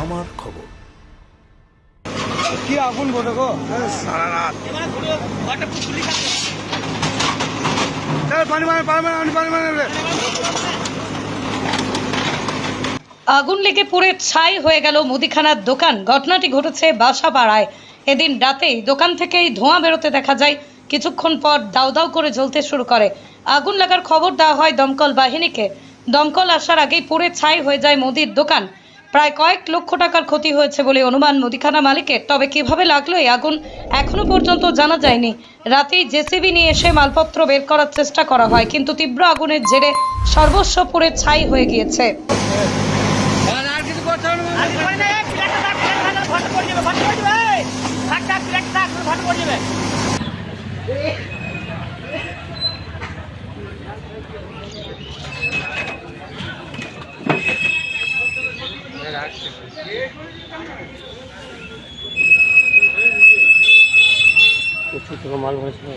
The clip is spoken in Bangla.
আমার খবর। কি আগুন বটে গো? সারা রাত। পানি মানে পানি মানে পানি মানে আগুন লেগে পুড়ে ছাই হয়ে গেল মুদিখানার দোকান। ঘটনাটি ঘটেছে বাসাপাড়ায়। এদিন রাতেই দোকান থেকেই ধোঁয়া বেরোতে দেখা যায়। কিছুক্ষণ পর দাউ দাউ করে জ্বলতে শুরু করে। আগুন লাগার খবর দেওয়া হয় দমকল বাহিনীকে। দমকল আসার আগেই পুড়ে ছাই হয়ে যায় মুদির দোকান। প্রায় কয়েক লক্ষ টাকার ক্ষতি হয়েছে বলে অনুমান মুদিখানা মালিকের। তবে কীভাবে লাগল এই আগুন, এখনও পর্যন্ত জানা যায়নি। রাতেই জেসিবি নিয়ে এসে মালপত্র বের করার চেষ্টা করা হয়, কিন্তু তীব্র আগুনের জেরে সর্বস্ব পুড়ে ছাই হয়ে গিয়েছে। কিছু মাল হয়েছে। না